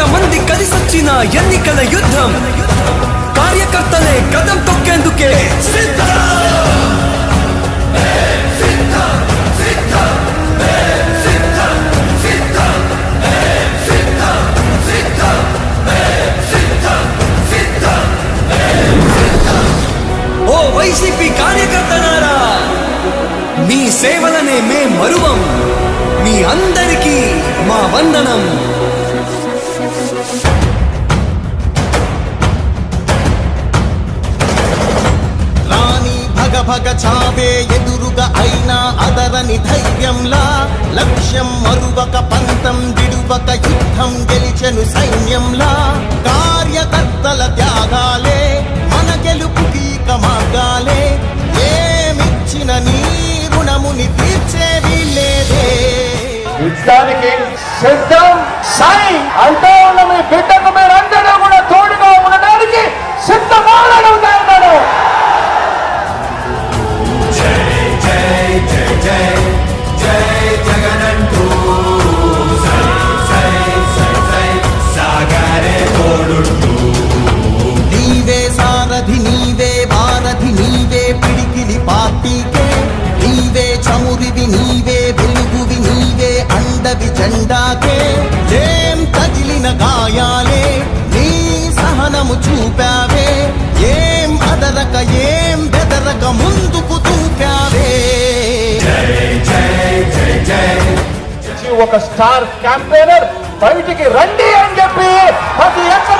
ఎంతమంది కలిసొచ్చిన ఎన్నికల యుద్ధం. కార్యకర్తలే కదం తొక్కేందుకే ఓ వైసీపీ కార్యకర్తలారా మీ సేవలనే మే మరువం. మీ అందరికీ మా వందనం. చావే ఎదురుగా అయినా అదరని ధైర్యంలా లక్ష్యం మరువక పంతం విడువక యుద్ధం గెలిచెను సైన్యంలా కార్యకర్తల త్యాగాలే మన గెలుపుకి మార్గాలే. ఏమిచ్చిన నీ రుణముని తీర్చేది లేదే యుద్ధానికి సిద్ధం అంటూ ఉన్న మీ నీవే చమురివి నీవే వెలుగువి నీవే అండవి జెండాకే. ఒక స్టార్ క్యాంపెయినర్ బయటికి రండి అని చెప్పి ప్రతి ఎక్కడ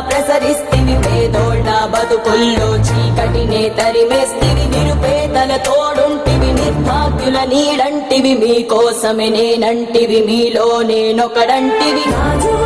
ప్రసరిస్తివి పేదోళ్ళ బతుకుల్లో చీకటినే తరిమేస్తివి నిరుపేదల తోడుంటివి నిర్భాగ్యుల నీడంటివి మీకోసమే నేనంటివి మీలో నేనొకడంటివి. రాజు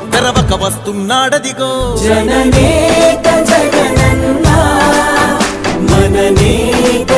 తెరవక వస్తున్నాడదిగో. జననేత జగనన్నా మననేత